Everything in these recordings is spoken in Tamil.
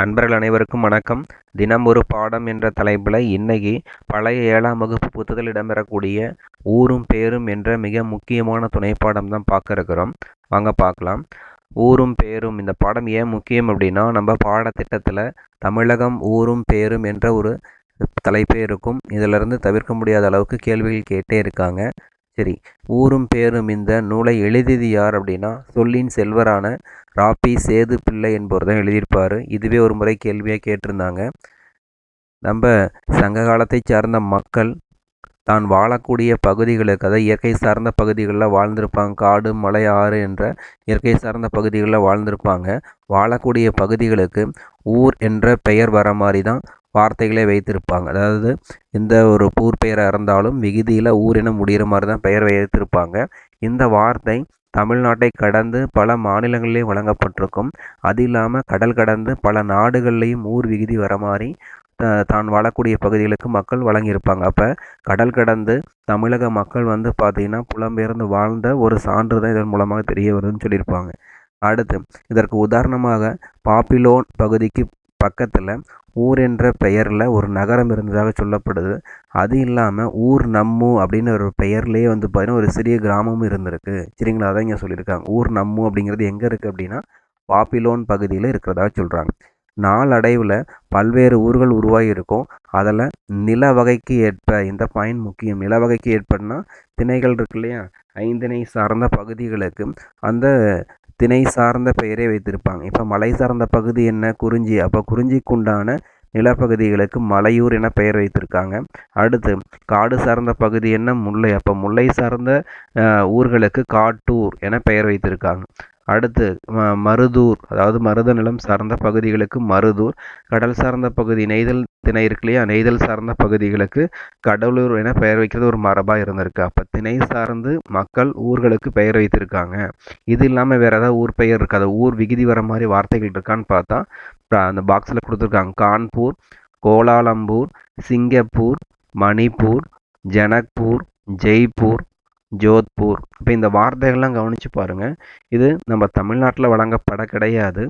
நண்பர்கள் அனைவருக்கும் வணக்கம். தினம் ஒரு பாடம் என்ற தலைப்பில் இன்னைக்கு பழைய ஏழாம் வகுப்பு புத்தகத்தில் இடம்பெறக்கூடிய ஊரும் பேரும் என்ற மிக முக்கியமான துணைப்பாடம் தான் பார்க்க இருக்கிறோம். வாங்க பார்க்கலாம். ஊரும் பேரும் இந்த பாடம் ஏன் முக்கியம் அப்படின்னா நம்ம பாடத்திட்டத்தில் தமிழகம் ஊரும் பேரும் என்ற ஒரு தலைப்பே இருக்கும். இதிலிருந்து தவிர்க்க முடியாத அளவுக்கு கேள்விகள் கேட்டே இருக்காங்க. சரி. ஊரும் பேரும் இந்த நூலை எழுதியது யார் அப்படின்னா சொல்லின் செல்வரான ராபி சேது பிள்ளை என்பவர் தான் எழுதியிருப்பார். இதுவே ஒரு முறை கேள்வியாக கேட்டிருந்தாங்க. நம்ம சங்க காலத்தை சார்ந்த மக்கள் தான் வாழக்கூடிய பகுதிகளுக்கு அதாவது இயற்கை சார்ந்த பகுதிகளில் வாழ்ந்திருப்பாங்க. காடு மலை ஆறு என்ற இயற்கை சார்ந்த பகுதிகளில் வாழ்ந்திருப்பாங்க. வாழக்கூடிய பகுதிகளுக்கு ஊர் என்ற பெயர் வர மாதிரி தான் வார்த்தைகளை வைத்திருப்பாங்க. அதாவது எந்த ஒரு ஊர் பெயராக இருந்தாலும் விகுதியில் ஊரினம் முடிகிற மாதிரி தான் பெயர் வைத்திருப்பாங்க. இந்த வார்த்தை தமிழ்நாட்டை கடந்து பல மாநிலங்களிலேயும் வழங்கப்பட்டிருக்கும். அது இல்லாமல் கடல் கடந்து பல நாடுகள்லேயும் ஊர் விகுதி வர மாதிரி தான் வாழக்கூடிய பகுதிகளுக்கு மக்கள் வழங்கியிருப்பாங்க. அப்போ கடல் கடந்து தமிழக மக்கள் வந்து பார்த்திங்கன்னா புலம்பெயர்ந்து வாழ்ந்த ஒரு சான்று தான் இதன் மூலமாக தெரிய வருதுன்னு சொல்லியிருப்பாங்க. அடுத்து இதற்கு உதாரணமாக பாப்பிலோன் பகுதிக்கு பக்கத்தில் ஊர் என்ற பெயரில் ஒரு நகரம் இருந்ததாக சொல்லப்படுது. அது இல்லாமல் ஊர் நம்மு அப்படின்னு ஒரு பெயர்லேயே வந்து பார்த்திங்கன்னா ஒரு சிறிய கிராமமும் இருந்திருக்கு. சரிங்களா? அதான் இங்கே சொல்லியிருக்காங்க. ஊர் நம்மு அப்படிங்கிறது எங்கே இருக்குது அப்படின்னா பாப்பிலோன் பகுதியில் இருக்கிறதாக சொல்கிறாங்க நாளடைவில் பல்வேறு ஊர்கள் உருவாகி இருக்கும் அதில் நில வகைக்கு ஏற்ப இந்த பாயிண்ட் முக்கியம். நில வகைக்கு ஏற்பனா திணைகள் இருக்கு இல்லையா? ஐந்திணை சார்ந்த பகுதிகளுக்கு அந்த திணை சார்ந்த பெயரை வைத்திருப்பாங்க. இப்போ மலை சார்ந்த பகுதி என்ன? குறிஞ்சி. அப்போ குறிஞ்சிக்குண்டான நிலப்பகுதிகளுக்கு மலையூர் என பெயர் வைத்திருக்காங்க. அடுத்து காடு சார்ந்த பகுதி என்ன? முல்லை. அப்போ முல்லை சார்ந்த ஊர்களுக்கு காட்டூர் என பெயர் வைத்திருக்காங்க. அடுத்து மருதூர் அதாவது மருத நிலம் சார்ந்த பகுதிகளுக்கு மருதூர் கடல் சார்ந்த பகுதி நெய்தல் திணை இருக்கு இல்லையா? நெய்தல் சார்ந்த பகுதிகளுக்கு கடலூர் என பெயர் வைக்கிறது ஒரு மரபாக இருந்திருக்கு. அப்போ திணை சார்ந்து மக்கள் ஊர்களுக்கு பெயர் வைத்திருக்காங்க. இது இல்லாமல் வேறு ஏதாவது ஊர் பெயர் இருக்காது ஊர் விகுதி வர மாதிரி வார்த்தைகள் இருக்கான்னு பார்த்தா அந்த பாக்ஸில் கொடுத்துருக்காங்க. Kanpur Kuala Lumpur Singapore Manipur Janakpur Jaipur Jodhpur. இப்போ இந்த வார்த்தைகள்லாம் கவனித்து பாருங்கள் இது நம்ம தமிழ்நாட்டில் வழங்கப்பட கிடையாது.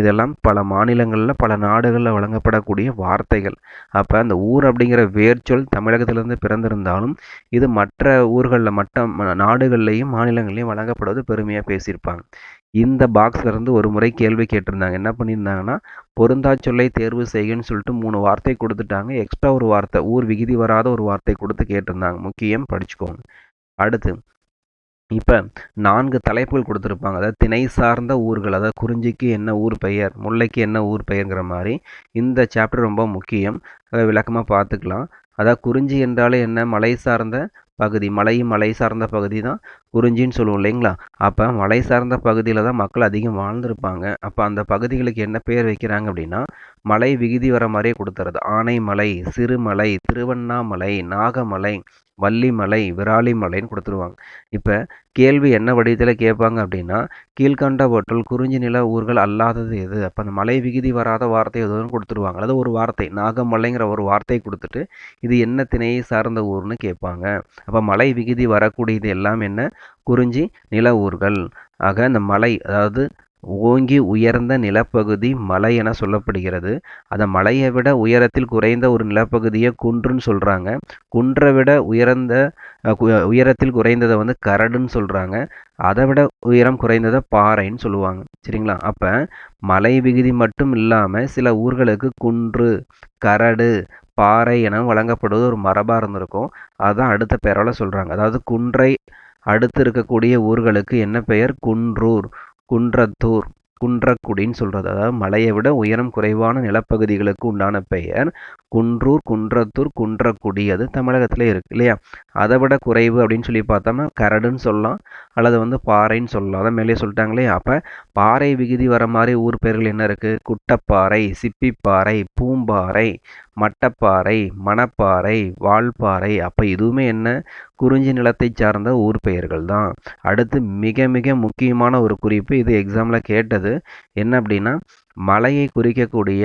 இதெல்லாம் பல மாநிலங்களில் பல நாடுகளில் வழங்கப்படக்கூடிய வார்த்தைகள். அப்போ அந்த ஊர் அப்படிங்கிற வேர்ச்சொல் தமிழகத்திலிருந்து பிறந்திருந்தாலும் இது மற்ற ஊர்களில் மற்ற நாடுகள்லேயும் மாநிலங்கள்லேயும் வழங்கப்படுவது பெருமையாக பேசியிருப்பாங்க. இந்த பாக்ஸ்லேருந்து ஒரு முறை கேள்வி கேட்டிருந்தாங்க. என்ன பண்ணியிருந்தாங்கன்னா பொருந்தா சொல்லை தேர்வு செய்யன்னு சொல்லிட்டு மூணு வார்த்தை கொடுத்துட்டாங்க. எக்ஸ்ட்ரா ஒரு வார்த்தை ஊர் விகுதி வராத ஒரு வார்த்தை கொடுத்து கேட்டிருந்தாங்க. முக்கியம் படிச்சுக்கோங்க. அடுத்து இப்போ நான்கு தலைப்புகள் கொடுத்துருப்பாங்க. அதாவது திணை சார்ந்த ஊர்கள் அதாவது குறிஞ்சிக்கு என்ன ஊர் பெயர் முல்லைக்கு என்ன ஊர் பெயர்ங்கிற மாதிரி இந்த சாப்டர் ரொம்ப முக்கியம். அதை விளக்கமாக பார்த்துக்கலாம். அதாவது குறிஞ்சி என்றாலே என்ன? மலை சார்ந்த பகுதி. மலையும் மலை சார்ந்த பகுதி தான். குறிஞ்சின்னு சொல்லுவோம் இல்லைங்களா? அப்போ மலை சார்ந்த பகுதியில் தான் மக்கள் அதிகம் வாழ்ந்துருப்பாங்க. அப்போ அந்த பகுதிகளுக்கு என்ன பேர் வைக்கிறாங்க அப்படின்னா மலை விகுதி வர மாதிரியே கொடுத்துறது. ஆனைமலை சிறுமலை திருவண்ணாமலை நாகமலை வள்ளிமலை விராலிமலைன்னு கொடுத்துருவாங்க. இப்போ கேள்வி என்ன வடிவத்தில் கேட்பாங்க அப்படின்னா கீழ்கண்டவற்றுள் குறிஞ்சி நில ஊர்கள் அல்லாதது எது? அப்போ அந்த மலை விகுதி வராத வார்த்தை எதுவும் கொடுத்துருவாங்க. அதாவது ஒரு வார்த்தை நாகமலைங்கிற ஒரு வார்த்தை கொடுத்துட்டு இது என்ன திணையை சார்ந்த ஊர்னு கேட்பாங்க. அப்போ மலை விகுதி வரக்கூடியது எல்லாம் என்ன? குறிஞ்சி நில ஊர்கள் ஆக இந்த மலை அதாவது ஓங்கி உயர்ந்த நிலப்பகுதி மலை என சொல்லப்படுகிறது. அந்த மலையை விட உயரத்தில் குறைந்த ஒரு நிலப்பகுதியை குன்றுன்னு சொல்கிறாங்க குன்றை விட உயர்ந்த உயரத்தில் குறைந்ததை வந்து கரடுன்னு சொல்கிறாங்க அதை விட உயரம் குறைந்ததை பாறைன்னு சொல்லுவாங்க. சரிங்களா? அப்போ மலை விகுதி மட்டும் இல்லாமல் சில ஊர்களுக்கு குன்று கரடு பாறை என வழங்கப்படுவது ஒரு மரபாக இருந்திருக்கும். அதுதான் அடுத்த பேரால் சொல்கிறாங்க அதாவது குன்றை அடுத்து இருக்கக்கூடிய ஊர்களுக்கு என்ன பெயர்? குன்றூர் குன்றத்தூர் குன்றக்குடின்னு சொல்கிறது அதாவது மலையை விட உயரம் குறைவான நிலப்பகுதிகளுக்கு உண்டான பெயர். குன்றூர் குன்றத்தூர் குன்றக்குடி. அது தமிழகத்தில் இருக்குது இல்லையா? அதை விட குறைவு அப்படின்னு சொல்லி பார்த்தோம்னா கரடுன்னு சொல்லலாம். அல்லது வந்து பாறைன்னு சொல்லலாம். அதை மேலே சொல்லிட்டாங்களே அப்போ பாறை விகுதி வர மாதிரி ஊர் பெயர்கள் என்ன இருக்குது குட்டப்பாறை சிப்பிப்பாறை பூம்பாறை மட்டப்பாறை மணப்பாறை வால்பாறை அப்போ இதுவுமே என்ன? குறிஞ்சி நிலத்தை சார்ந்த ஊர் பெயர்கள் தான். அடுத்து மிக மிக முக்கியமான ஒரு குறிப்பு இது எக்ஸாமில் கேட்டது. என்ன அப்படின்னா மலையை குறிக்கக்கூடிய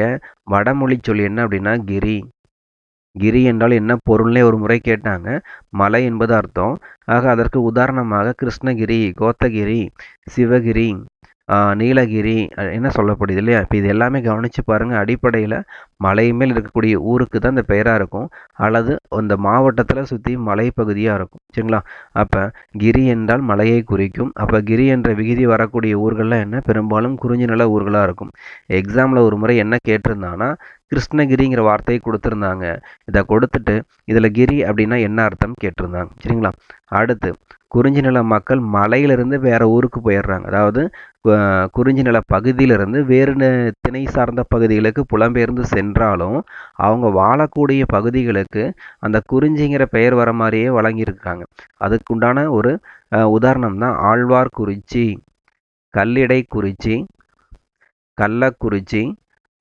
வடமொழி சொல் என்ன அப்படின்னா கிரி. கிரி என்றால் என்ன? பொருள்னே ஒரு முறை கேட்டாங்க. மலை என்பது அர்த்தம். ஆக அதற்கு உதாரணமாக கிருஷ்ணகிரி கோத்தகிரி சிவகிரி நீலகிரி என்ன சொல்லப்படுது இல்லையா? இப்போ இது எல்லாமே கவனித்து பாருங்கள் அடிப்படையில் மலை மேல் இருக்கக்கூடிய ஊருக்கு தான் இந்த பெயராக இருக்கும். அல்லது அந்த மாவட்டத்தில் சுற்றி மலைப்பகுதியாக இருக்கும். சரிங்களா? அப்போ கிரி என்றால் மலையை குறிக்கும். அப்போ கிரி என்ற விகுதி வரக்கூடிய ஊர்கள்லாம் என்ன? பெரும்பாலும் குறிஞ்சி நில ஊர்களாக இருக்கும். எக்ஸாமில் ஒரு முறை என்ன கேட்டிருந்தாங்கன்னா கிருஷ்ணகிரிங்கிற வார்த்தையை கொடுத்துருந்தாங்க. இதை கொடுத்துட்டு இதில் கிரி அப்படின்னா என்ன அர்த்தம் கேட்டிருந்தாங்க. சரிங்களா? அடுத்து குறிஞ்சி நில மக்கள் மலையிலிருந்து வேறு ஊருக்கு போயிடுறாங்க. அதாவது குறிஞ்சி நில பகுதியிலிருந்து வேறு திணை சார்ந்த பகுதிகளுக்கு புலம்பெயர்ந்து என்றாலும் அவங்க வாழக்கூடிய பகுதிகளுக்கு அந்த குறிஞ்சிங்கிற பெயர் வர மாதிரியே வழங்கியிருக்காங்க. அதுக்குண்டான ஒரு உதாரணம் தான் ஆழ்வார்குறிச்சி கல்லிடை குறிச்சி கள்ளக்குறிச்சி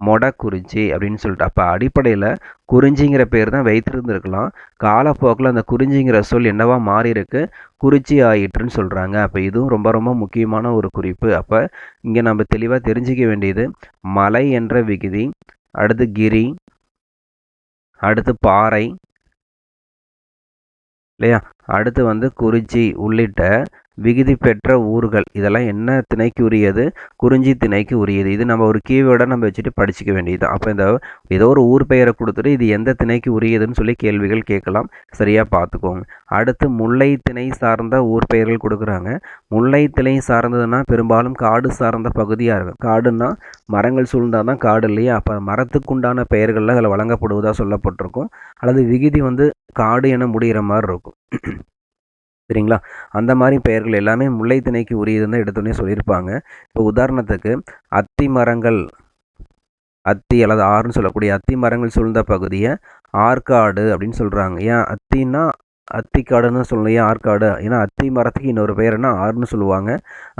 மொடக்குறிச்சி அப்படின்னு சொல்லிட்டு. அப்போ அடிப்படையில் குறிஞ்சிங்கிற பேர் தான் வைத்திருந்துருக்கலாம். காலப்போக்கில் அந்த குறிஞ்சிங்கிற சொல் என்னவா மாறி இருக்கு குறிச்சி ஆயிட்டுன்னு சொல்கிறாங்க அப்போ இதுவும் ரொம்ப ரொம்ப முக்கியமான ஒரு குறிப்பு. அப்போ இங்கே நம்ம தெளிவாக தெரிஞ்சிக்க வேண்டியது மலை என்ற விகுதி அடுத்து கிரி அடுத்து பாறை இல்லையா? அடுத்து வந்து குறிச்சி உள்ளிட்ட விகுதி பெற்ற ஊர்கள். இதெல்லாம் என்ன திணைக்கு உரியது? குறிஞ்சி திணைக்கு உரியது. இது நம்ம ஒரு கீவேர்டாக நம்ம வச்சுட்டு படிச்சுக்க வேண்டியது. அப்போ இந்த ஏதோ ஒரு ஊர் பெயரை கொடுத்துட்டு இது எந்த திணைக்கு உரியதுன்னு சொல்லி கேள்விகள் கேட்கலாம். சரியாக பார்த்துக்கோங்க. அடுத்து முல்லை திணை சார்ந்த ஊர் பெயர்கள் கொடுக்குறாங்க. முல்லை திணை சார்ந்ததுன்னா பெரும்பாலும் காடு சார்ந்த பகுதியாக இருக்கும். காடுன்னா மரங்கள் சூழ்ந்தால் தான் காடு இல்லையா? அப்போ மரத்துக்குண்டான பெயர்கள்லாம் அதில் வழங்கப்படுவதாக சொல்லப்பட்டிருக்கும். அல்லது விகுதி வந்து காடு என முடிகிற மாதிரி இருக்கும். சரிங்களா அந்த மாதிரி பெயர்கள் எல்லாமே முல்லைத்திணைக்கு உரியதுன்னு எடுத்தோடனே சொல்லியிருப்பாங்க. இப்போ உதாரணத்துக்கு அத்தி மரங்கள் அத்தி அல்லது ஆறுன்னு சொல்லக்கூடிய அத்தி மரங்கள் சூழ்ந்த பகுதியை ஆற்காடு அப்படின்னு சொல்கிறாங்க ஏன் அத்தின்னா அத்திக்காடுன்னு சொல்லணும். ஏன் ஆற்காடு? ஏன்னா அத்தி மரத்துக்கு இன்னொரு பேர் என்ன? ஆறுன்னு சொல்லுவாங்க.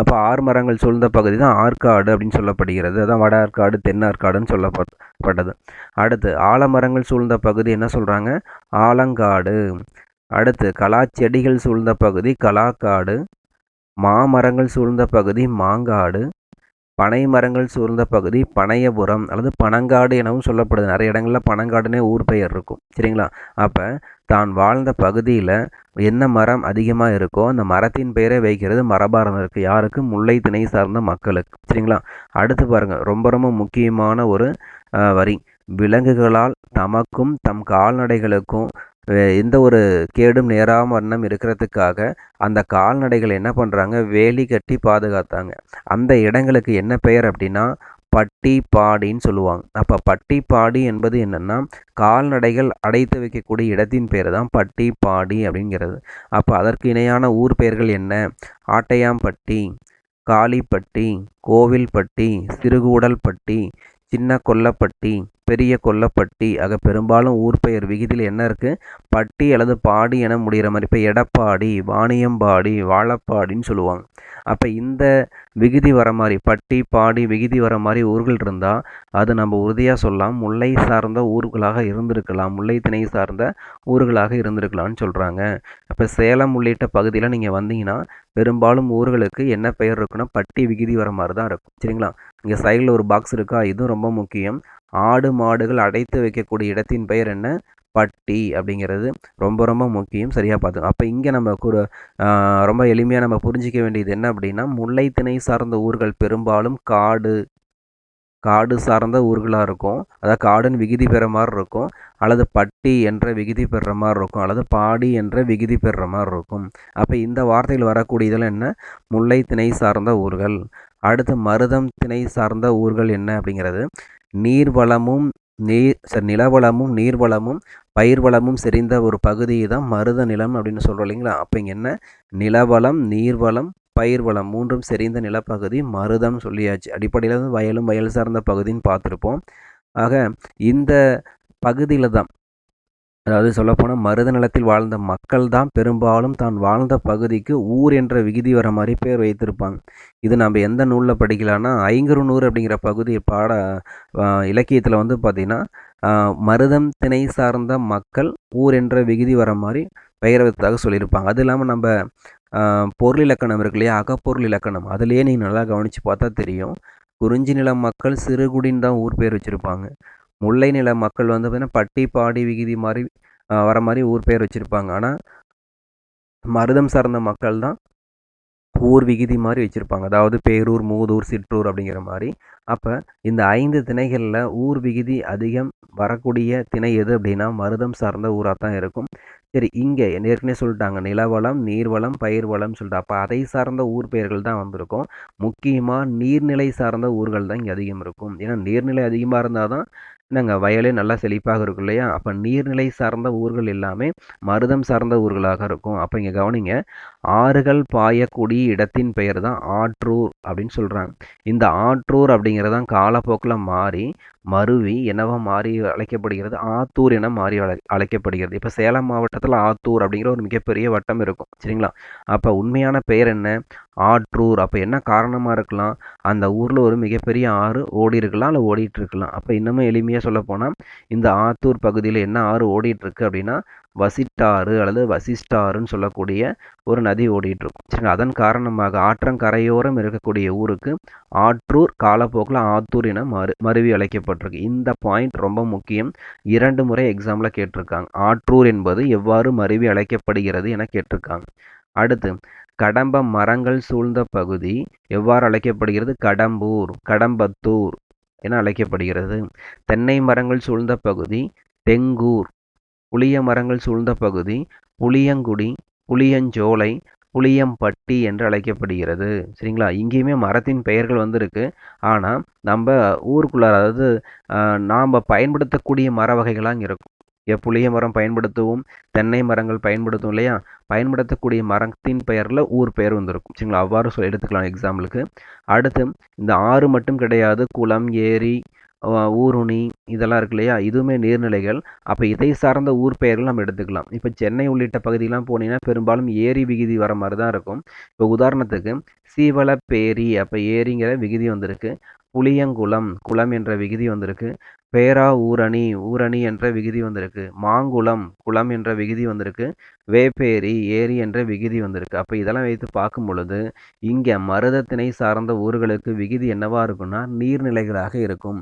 அப்போ ஆறு மரங்கள் சூழ்ந்த பகுதி தான் ஆற்காடு அப்படின்னு சொல்லப்படுகிறது. அதான் வட ஆற்காடு தென் ஆற்காடுன்னு சொல்லப்பட்டது. அடுத்து ஆலமரங்கள் சூழ்ந்த பகுதி என்ன சொல்கிறாங்க ஆலங்காடு. அடுத்து கலாச்செடிகள் சூழ்ந்த பகுதி கலாக்காடு மாமரங்கள் சூழ்ந்த பகுதி மாங்காடு பனை மரங்கள் சூழ்ந்த பகுதி பனையபுரம் அல்லது பனங்காடு எனவும் சொல்லப்படுது. நிறைய இடங்களில் பனங்காடுனே ஊர் பெயர் இருக்கும். சரிங்களா? அப்போ தான் வாழ்ந்த பகுதியில் என்ன மரம் அதிகமாக இருக்கோ அந்த மரத்தின் பெயரை வைக்கிறது மரபாரம் இருக்குது யாருக்கு? முல்லை திணை சார்ந்த மக்களுக்கு. சரிங்களா? அடுத்து பாருங்கள் ரொம்ப ரொம்ப முக்கியமான ஒரு வரி. விலங்குகளால் தமக்கும் தம் கால்நடைகளுக்கும் எந்த ஒரு கேடும் நேராம வண்ணம் இருக்கிறதுக்காக அந்த கால்நடைகள் என்ன பண்ணுறாங்க வேலி கட்டி பாதுகாத்தாங்க. அந்த இடங்களுக்கு என்ன பெயர் அப்படின்னா பட்டி பாடின்னு சொல்லுவாங்க. அப்போ பட்டி பாடி என்பது என்னென்னா கால்நடைகள் அடைத்து வைக்கக்கூடிய இடத்தின் பேர் தான் பட்டி பாடி அப்படிங்கிறது. அப்போ அதற்கு இணையான ஊர் பெயர்கள் என்ன? ஆட்டையாம்பட்டி காளிப்பட்டி கோவில்பட்டி சிறுகூடல்பட்டி சின்ன கொல்லப்பட்டி பெரிய கொல்லப்பட்டி ஆக பெரும்பாலும் ஊர் பெயர் விகிதியில் என்ன இருக்குது பட்டி அல்லது பாடி என முடிகிற மாதிரி. இப்போ எடப்பாடி வாணியம்பாடி வாழப்பாடின்னு சொல்லுவாங்க. அப்போ இந்த விகுதி வர மாதிரி பட்டி பாடி விகுதி வர மாதிரி ஊர்கள் இருந்தால் அது நம்ம உறுதியாக சொல்லலாம். முல்லை சார்ந்த ஊர்களாக இருந்திருக்கலாம். முல்லை திணை சார்ந்த ஊர்களாக இருந்திருக்கலாம்னு சொல்கிறாங்க அப்போ சேலம் உள்ளிட்ட பகுதியில் நீங்கள் வந்தீங்கன்னா பெரும்பாலும் ஊர்களுக்கு என்ன பெயர் இருக்குன்னா பட்டி விகுதி வர மாதிரி தான் இருக்கும். சரிங்களா? இங்கே சைடில் ஒரு பாக்ஸ் இருக்கா? இதுவும் ரொம்ப முக்கியம். ஆடு மாடுகள் அடைத்து வைக்கக்கூடிய இடத்தின் பெயர் என்ன? பட்டி அப்படிங்கிறது ரொம்ப ரொம்ப முக்கியம். சரியாக பார்த்து அப்போ இங்கே நம்ம கூட ரொம்ப எளிமையாக நம்ம புரிஞ்சிக்க வேண்டியது என்ன அப்படின்னா முல்லை திணை சார்ந்த ஊர்கள் பெரும்பாலும் காடு காடு சார்ந்த ஊர்களாக இருக்கும். அதாவது காடுன்னு விகுதி பெற மாதிரி இருக்கும். அல்லது பட்டி என்ற விகுதி பெறுற மாதிரி இருக்கும். அல்லது பாடி என்ற விகுதி பெறுற மாதிரி இருக்கும். அப்போ இந்த வார்த்தையில் வரக்கூடியதில் என்ன? முல்லை திணை சார்ந்த ஊர்கள். அடுத்து மருதம் திணை சார்ந்த ஊர்கள் என்ன அப்படிங்கிறது? நீர்வளமும் நீர் சரி நிலவளமும் நீர்வளமும் பயிர் வளமும் செறிந்த ஒரு பகுதியை தான் மருத நிலம் அப்படின்னு சொல்கிறோம் இல்லைங்களா? அப்போ இங்கே என்ன? நிலவளம் நீர்வளம் பயிர் வளம் மூன்றும் செறிந்த நிலப்பகுதி மருதம் சொல்லியாச்சு. அடிப்படையில் வயலும் வயல் சார்ந்த பகுதின்னு பார்த்துருப்போம். ஆக இந்த பகுதியில் தான் அதாவது சொல்லப்போனால் மருத நிலத்தில் வாழ்ந்த மக்கள் தான் பெரும்பாலும் தான் வாழ்ந்த பகுதிக்கு ஊர் என்ற விகுதி வர மாதிரி பேர் வைத்திருப்பாங்க. இது நம்ம எந்த நூலில் படிக்கலான்னா ஐங்கருநூறு அப்படிங்கிற பகுதி பாட இலக்கியத்தில் வந்து பார்த்திங்கன்னா மருதம் திணை சார்ந்த மக்கள் ஊர் என்ற விகுதி வர மாதிரி பெயர் வைத்ததாக சொல்லியிருப்பாங்க. அது இல்லாமல் நம்ம பொருள் இலக்கணம் இருக்கு இல்லையா? அகப்பொருள் இலக்கணம். அதுலேயே நீங்கள் நல்லா கவனித்து பார்த்தா தெரியும். குறிஞ்சி நில மக்கள் சிறுகுடின்னு தான் ஊர் பேர் வச்சுருப்பாங்க. முல்லை நில மக்கள் வந்து பார்த்திங்கன்னா பட்டி பாடி விகுதி மாதிரி வர மாதிரி ஊர் பேர் வச்சுருப்பாங்க. ஆனால் மருதம் சார்ந்த மக்கள் தான் ஊர் விகுதி மாதிரி வச்சுருப்பாங்க. அதாவது பேரூர் மூதூர் சிற்றூர் அப்படிங்கிற மாதிரி. அப்போ இந்த ஐந்து திணைகளில் ஊர் விகுதி அதிகம் வரக்கூடிய திணை எது அப்படின்னா மருதம் சார்ந்த ஊராக தான் இருக்கும். சரி இங்கே ஏற்கனவே சொல்லிட்டாங்க. நிலவளம் நீர்வளம் பயிர் வளம் சொல்லிட்டு. அப்போ அதை சார்ந்த ஊர் பெயர்கள் தான் வந்திருக்கும். முக்கியமாக நீர்நிலை சார்ந்த ஊர்கள் தான் இங்கே அதிகம் இருக்கும். ஏன்னா நீர்நிலை அதிகமாக இருந்தால் தான் என்னங்க வயலே நல்லா செழிப்பாக இருக்கும் இல்லையா? அப்போ நீர்நிலை சார்ந்த ஊர்கள் எல்லாமே மருதம் சார்ந்த ஊர்களாக இருக்கும். அப்போ இங்கே கவனிங்க ஆறுகள் பாயக்கூடிய இடத்தின் பெயர் தான் ஆற்றூர் அப்படின்னு சொல்கிறாங்க இந்த ஆற்றூர் அப்படிங்கிறது தான் காலப்போக்கில் மாறி மருவி என்னவா மாறி அழைக்கப்படுகிறது ஆத்தூர் என மாறி அழை அழைக்கப்படுகிறது. இப்போ சேலம் மாவட்டத்தில் ஆத்தூர் அப்படிங்கிற ஒரு மிகப்பெரிய வட்டம் இருக்கும். சரிங்களா? அப்போ உண்மையான பெயர் என்ன? ஆற்றூர். அப்போ என்ன காரணமாக இருக்கலாம்? அந்த ஊரில் ஒரு மிகப்பெரிய ஆறு ஓடி இருக்கலாம் இல்லை ஓடிட்டு இருக்கலாம். அப்போ இன்னமும் எளிமையாக சொல்ல போனால் இந்த ஆத்தூர் பகுதியில் என்ன ஆறு ஓடிட்டு இருக்கு அப்படின்னா வசிட்டாறு அல்லது வசிஷ்டாறுன்னு சொல்லக்கூடிய ஒரு நதி ஓடிட்டு இருக்கும் சரிங்களா? அதன் காரணமாக ஆற்றங்கரையோரம் இருக்கக்கூடிய ஊருக்கு ஆற்றூர் காலப்போக்கில் ஆத்தூர் என மறு மருவி அழைக்கப்பட்டிருக்கு. இந்த பாயிண்ட் ரொம்ப முக்கியம். இரண்டு முறை எக்ஸாமில் கேட்டிருக்காங்க. ஆற்றூர் என்பது எவ்வாறு மருவி அழைக்கப்படுகிறது என கேட்டிருக்காங்க. அடுத்து கடம்ப மரங்கள் சூழ்ந்த பகுதி எவ்வாறு அழைக்கப்படுகிறது? கடம்பூர் கடம்பத்தூர் என அழைக்கப்படுகிறது. தென்னை மரங்கள் சூழ்ந்த பகுதி தெங்கூர் புளிய மரங்கள் சூழ்ந்த பகுதி புளியங்குடி புளியஞ்சோலை புளியம்பட்டி என்று அழைக்கப்படுகிறது. சரிங்களா? இங்கேயுமே மரத்தின் பெயர்கள் வந்திருக்கு. ஆனால் நம்ம ஊருக்குள்ளார அதாவது நாம் பயன்படுத்தக்கூடிய மர வகைகளாக இங்கே இருக்கும். புளிய மரம் பயன்படுத்துவோம் தென்னை மரங்கள் பயன்படுத்தும் இல்லையா? பயன்படுத்தக்கூடிய மரத்தின் பெயரில் ஊர் பெயர் வந்திருக்கும். சரிங்களா? அவ்வாறு சொல்லி எடுத்துக்கலாம் எக்ஸாம்பிளுக்கு. அடுத்து இந்த ஆறு மட்டும் கிடையாது. குளம் ஏரி ஊருணி இதெல்லாம் இருக்கு இல்லையா? இதுவுமே நீர்நிலைகள். அப்போ இதை சார்ந்த ஊர் பெயர்கள் நம்ம எடுத்துக்கலாம். இப்போ சென்னை உள்ளிட்ட பகுதியெலாம் போனீங்கன்னா பெரும்பாலும் ஏரி விகுதி வர மாதிரி தான் இருக்கும். இப்போ உதாரணத்துக்கு சீவலப்பேரி அப்போ ஏரிங்கிற விகுதி வந்திருக்கு. புளியங்குளம் குளம் என்ற விகுதி வந்திருக்கு. பேரா ஊரணி ஊரணி என்ற விகுதி வந்திருக்கு. மாங்குளம் குளம் என்ற விகுதி வந்திருக்கு. வேப்பேரி ஏரி என்ற விகுதி வந்திருக்கு. அப்போ இதெல்லாம் வைத்து பார்க்கும் பொழுது இங்கே மருதத்திணை சார்ந்த ஊர்களுக்கு விகுதி என்னவா இருக்கும்னா நீர்நிலைகளாக இருக்கும்.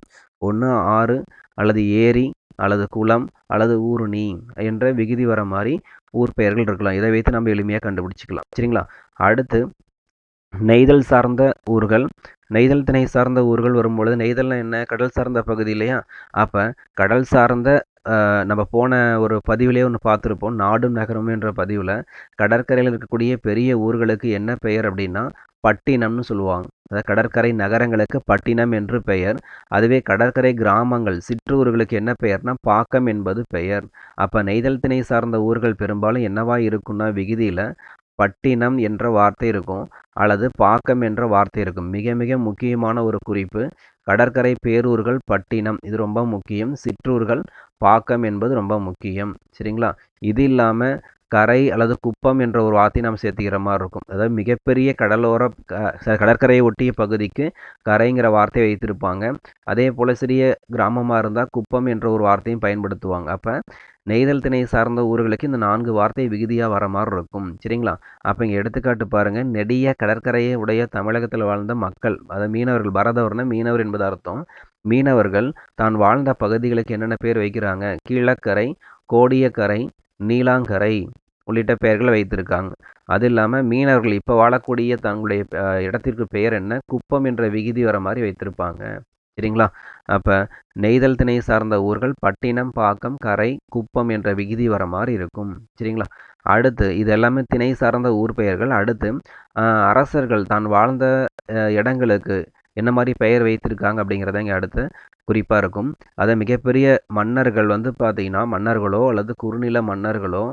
ஒன்று ஆறு அல்லது ஏரி அல்லது குளம் அல்லது ஊருணி என்ற விகுதி வர மாதிரி ஊர் பெயர்கள் இருக்கலாம். இதை வைத்து நம்ம எளிமையாக கண்டுபிடிச்சிக்கலாம். சரிங்களா? அடுத்து நெய்தல் சார்ந்த ஊர்கள் நெய்தல் திணை சார்ந்த ஊர்கள் வரும்பொழுது நெய்தல்னா என்ன? கடல் சார்ந்த பகுதி இல்லையா? அப்போ கடல் சார்ந்த நம்ம போன ஒரு பதிவிலே ஒன்று பார்த்துருப்போம். நாடும் நகரம் என்ற பதிவில் கடற்கரையில் இருக்கக்கூடிய பெரிய ஊர்களுக்கு என்ன பெயர் அப்படின்னா பட்டினம்னு சொல்லுவாங்க. அதாவது கடற்கரை நகரங்களுக்கு பட்டினம் என்று பெயர். அதுவே கடற்கரை கிராமங்கள் சிற்றூர்களுக்கு என்ன பெயர்னா பாக்கம் என்பது பெயர். அப்போ நெய்தல் திணை சார்ந்த ஊர்கள் பெரும்பாலும் என்னவா இருக்குன்னா விகுதியில் பட்டினம் என்ற வார்த்தை இருக்கும் அல்லது பாக்கம் என்ற வார்த்தை இருக்கும். மிக மிக முக்கியமான ஒரு குறிப்பு கடற்கரை பேரூர்கள் பட்டினம். இது ரொம்ப முக்கியம். சிற்றூர்கள் பாக்கம் என்பது ரொம்ப முக்கியம். சரிங்களா? இது இல்லாமல் கரை அல்லது குப்பம் என்ற ஒரு வார்த்தையை நாம் சேர்த்துக்கிற மாதிரி இருக்கும். அதாவது மிகப்பெரிய கடலோர கடற்கரையை ஒட்டிய பகுதிக்கு கரைங்கிற வார்த்தையை வைத்திருப்பாங்க. அதே போல் சிறிய கிராமமாக இருந்தால் குப்பம் என்ற ஒரு வார்த்தையும் பயன்படுத்துவாங்க. அப்போ நெய்தல் திணை சார்ந்த ஊர்களுக்கு இந்த நான்கு வார்த்தை விகுதியாக வர மாதிரி இருக்கும். சரிங்களா? அப்போ இங்கே எடுத்துக்காட்டு பாருங்கள் நெடிய கடற்கரையை உடைய தமிழகத்தில் வாழ்ந்த மக்கள் அதாவது மீனவர்கள் பரதவர்னா மீனவர் என்பது அர்த்தம். மீனவர்கள் தான் வாழ்ந்த பகுதிகளுக்கு என்னென்ன பேர் வைக்கிறாங்க? கீழக்கரை கோடியக்கரை நீலாங்கரை உள்ளிட்ட பெயர்களை வைத்திருக்காங்க. அது இல்லாமல் மீனவர்கள் இப்போ வாழக்கூடிய தங்களுடைய இடத்திற்கு பெயர் என்ன? குப்பம் என்ற விகுதி வர மாதிரி வைத்திருப்பாங்க. சரிங்களா? அப்போ நெய்தல் திணை சார்ந்த ஊர்கள் பட்டினம் பாக்கம் கரை குப்பம் என்ற விகுதி வர மாதிரி இருக்கும். சரிங்களா? அடுத்து இது எல்லாமே திணை சார்ந்த ஊர் பெயர்கள். அடுத்து அரசர்கள் தான் வாழ்ந்த இடங்களுக்கு என்ன மாதிரி பெயர் வைத்திருக்காங்க அப்படிங்கிறத இங்கே அடுத்து குறிப்பாக இருக்கும். அதை மிகப்பெரிய மன்னர்கள் வந்து பார்த்திங்கன்னா மன்னர்களோ அல்லது குறுநில மன்னர்களோ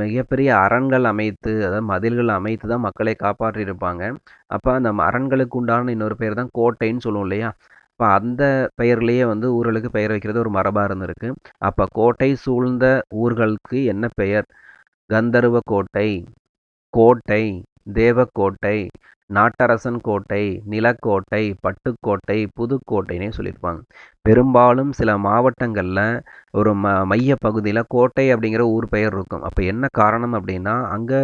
மிகப்பெரிய அரண்கள் அமைத்து அதாவது மதில்கள் அமைத்து தான் மக்களை காப்பாற்றியிருப்பாங்க. அப்போ அந்த அரண்களுக்கு உண்டான இன்னொரு பேர் தான் கோட்டைன்னு சொல்லுவோம் இல்லையா? அப்போ அந்த பெயர்லேயே வந்து ஊர்களுக்கு பெயர் வைக்கிறது ஒரு மரபாக இருந்திருக்கு. அப்போ கோட்டை சூழ்ந்த ஊர்களுக்கு என்ன பெயர்? கந்தர்வ கோட்டை கோட்டை தேவக்கோட்டை நாட்டரசன் கோட்டை நிலக்கோட்டை பட்டுக்கோட்டை புதுக்கோட்டைன்னே சொல்லியிருப்பாங்க. பெரும்பாலும் சில மாவட்டங்களில் ஒரு ம மைய பகுதியில் கோட்டை அப்படிங்கிற ஊர் பெயர் இருக்கும். அப்போ என்ன காரணம் அப்படின்னா அங்கே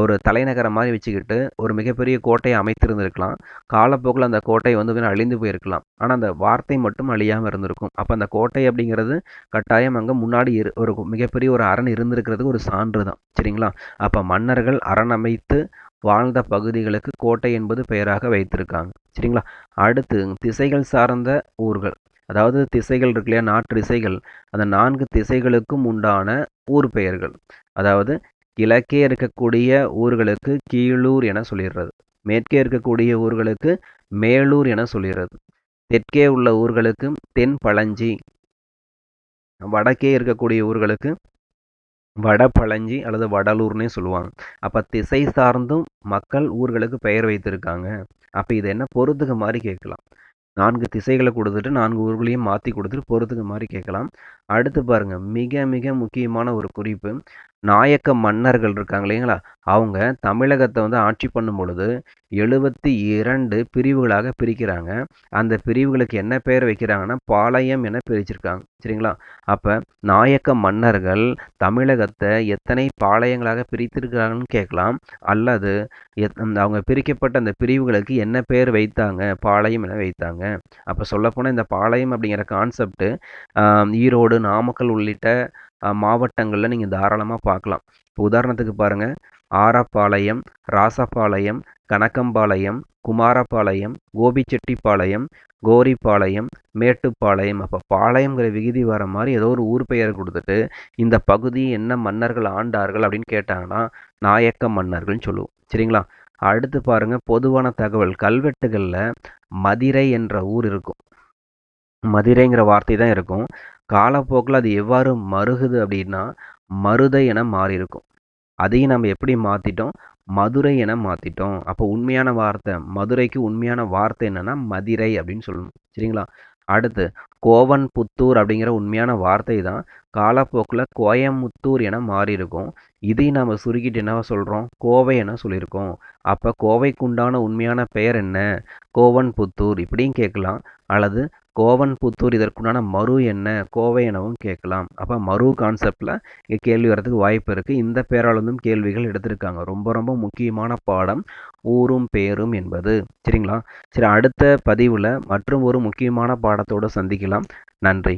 ஒரு தலைநகரம் மாதிரி வச்சுக்கிட்டு ஒரு மிகப்பெரிய கோட்டையை அமைத்திருந்திருக்கலாம். காலப்போக்கில் அந்த கோட்டை வந்து அழிந்து போயிருக்கலாம். ஆனால் அந்த வார்த்தை மட்டும் அழியாமல் இருந்திருக்கும். அப்போ அந்த கோட்டை அப்படிங்கிறது கட்டாயம் அங்கே முன்னாடி இரு ஒரு மிகப்பெரிய ஒரு அரண் இருந்திருக்கிறதுக்கு ஒரு சான்று தான். சரிங்களா? அப்போ மன்னர்கள் அரண் அமைத்து வாழ்ந்த பகுதிகளுக்கு கோட்டை என்பது பெயராக வைத்திருக்காங்க. சரிங்களா? அடுத்து திசைகள் சார்ந்த ஊர்கள். அதாவது திசைகள் இருக்கு இல்லையா? நாட்டு திசைகள் அந்த நான்கு திசைகளுக்கும் உண்டான ஊர் பெயர்கள். அதாவது கிழக்கே இருக்கக்கூடிய ஊர்களுக்கு கீழூர் என சொல்லிடுறது. மேற்கே இருக்கக்கூடிய ஊர்களுக்கு மேலூர் என சொல்லிடுறது. தெற்கே உள்ள ஊர்களுக்கு தென் பழஞ்சி வடக்கே இருக்கக்கூடிய ஊர்களுக்கு வடபழஞ்சி அல்லது வடலூர்னே சொல்லுவாங்க. அப்போ திசை சார்ந்தும் மக்கள் ஊர்களுக்கு பெயர் வைத்திருக்காங்க. அப்போ இது என்ன? பொறுத்துக்க மாதிரி கேட்கலாம். நான்கு திசைகளை கொடுத்துட்டு நான்கு ஊர்களையும் மாற்றி கொடுத்துட்டு பொறுத்துக்க மாதிரி கேட்கலாம். அடுத்து பாருங்க மிக மிக முக்கியமான ஒரு குறிப்பு. நாயக்க மன்னர்கள் இருக்காங்க இல்லைங்களா? அவங்க தமிழகத்தை வந்து ஆட்சி பண்ணும் பொழுது எழுபத்தி இரண்டு பிரிவுகளாக பிரிக்கிறாங்க. அந்த பிரிவுகளுக்கு என்ன பெயர் வைக்கிறாங்கன்னா பாளையம் என பிரிச்சிருக்காங்க. சரிங்களா? அப்போ நாயக்க மன்னர்கள் தமிழகத்தை எத்தனை பாளையங்களாக பிரித்திருக்கிறாங்கன்னு கேட்கலாம். அல்லது அவங்க பிரிக்கப்பட்ட அந்த பிரிவுகளுக்கு என்ன பெயர் வைத்தாங்க? பாளையம் என வைத்தாங்க. அப்போ சொல்லப்போனால் இந்த பாளையம் அப்படிங்கிற கான்செப்ட் ஈரோடு நாமக்கல் உள்ளிட்ட மாவட்டங்களில் நீங்கள் தாராளமாக பார்க்கலாம் இப்போ உதாரணத்துக்கு பாருங்கள் ஆரப்பாளையம் ராசபாளையம் கணக்கம்பாளையம் குமாரபாளையம் கோபிச்செட்டிப்பாளையம் கோரிப்பாளையம் மேட்டுப்பாளையம். அப்போ பாளையங்கிற விகுதி வர மாதிரி ஏதோ ஒரு ஊர் பெயர் கொடுத்துட்டு இந்த பகுதி என்ன மன்னர்கள் ஆண்டார்கள் அப்படின்னு கேட்டாங்கன்னா நாயக்க மன்னர்கள்னு சொல்லுவோம். சரிங்களா? அடுத்து பாருங்கள் பொதுவான தகவல். கல்வெட்டுகளில் மதிரை என்ற ஊர் இருக்கும். மதிரைங்கிற வார்த்தை தான் இருக்கும். காலப்போக்கில் அது எவ்வாறு மருகுது அப்படின்னா மருதை என மாறி இருக்கும் அதையும் நம்ம எப்படி மாற்றிட்டோம் மதுரை என மாற்றிட்டோம் அப்போ உண்மையான வார்த்தை மதுரைக்கு உண்மையான வார்த்தை என்னென்னா மதிரை அப்படின்னு சொல்லணும் சரிங்களா? அடுத்து கோவன் புத்தூர் அப்படிங்கிற உண்மையான வார்த்தை தான் காலப்போக்கில் கோயமுத்தூர் என மாறி இருக்கும் இதையும் நம்ம சுருக்கிட்டு என்ன சொல்கிறோம் கோவை என சொல்லியிருக்கோம். அப்போ கோவைக்குண்டான உண்மையான பெயர் என்ன? கோவன் புத்தூர் இப்படியும் கேட்கலாம். அல்லது கோவன் புத்தூர் இதற்குண்டான மறு என்ன கோவை எனவும் கேட்கலாம். அப்போ மறு கான்செப்டில் இங்கே கேள்வி வரதுக்கு வாய்ப்பு இருக்குது இந்த பேராளந்தும் கேள்விகள் எடுத்திருக்காங்க. ரொம்ப ரொம்ப முக்கியமான பாடம் ஊரும் பேரும் என்பது. சரிங்களா? சரி அடுத்த பதிவில் மற்றும் ஒரு முக்கியமான பாடத்தோடு சந்திக்கலாம். நன்றி.